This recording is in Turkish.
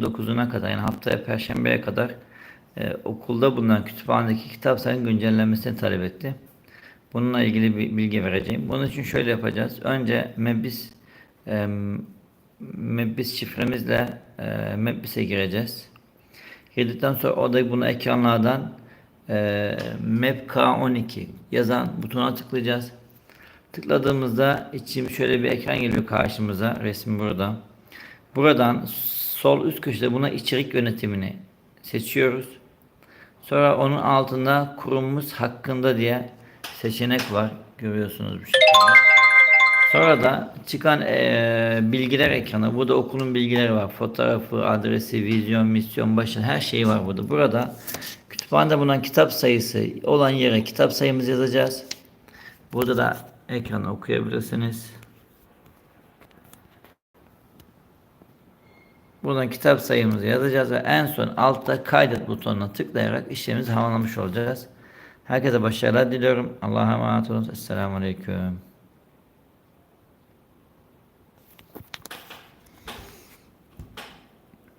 29'una kadar yani haftaya Perşembe'ye kadar e, okulda bulunan kütüphanedeki kitap sayının güncellenmesini talep etti. Bununla ilgili bir bilgi vereceğim. Bunun için şöyle yapacağız. Önce Mebis e, Mebis şifremizle e, Mebis'e gireceğiz. Girdikten sonra orada bunu ekranlardan e, MEPK12 yazan butona tıklayacağız. Tıkladığımızda içim şöyle bir ekran geliyor karşımıza. Resim burada. Buradan sol üst köşede buna içerik yönetimini seçiyoruz. Sonra onun altında kurumumuz hakkında diye seçenek var. Görüyorsunuz bu şekilde. Sonra da çıkan eee, bilgiler ekranı. Burada okulun bilgileri var. Fotoğrafı, adresi, vizyon, misyon, başın her şeyi var burada. Burada kütüphanede bulunan kitap sayısı olan yere kitap sayımızı yazacağız. Burada da ekranı okuyabilirsiniz. Buradan kitap sayımızı yazacağız ve en son altta kaydet butonuna tıklayarak işlemimizi tamamlamış olacağız. Herkese başarılar diliyorum. Allah'a emanet olun. Esselamu Aleyküm.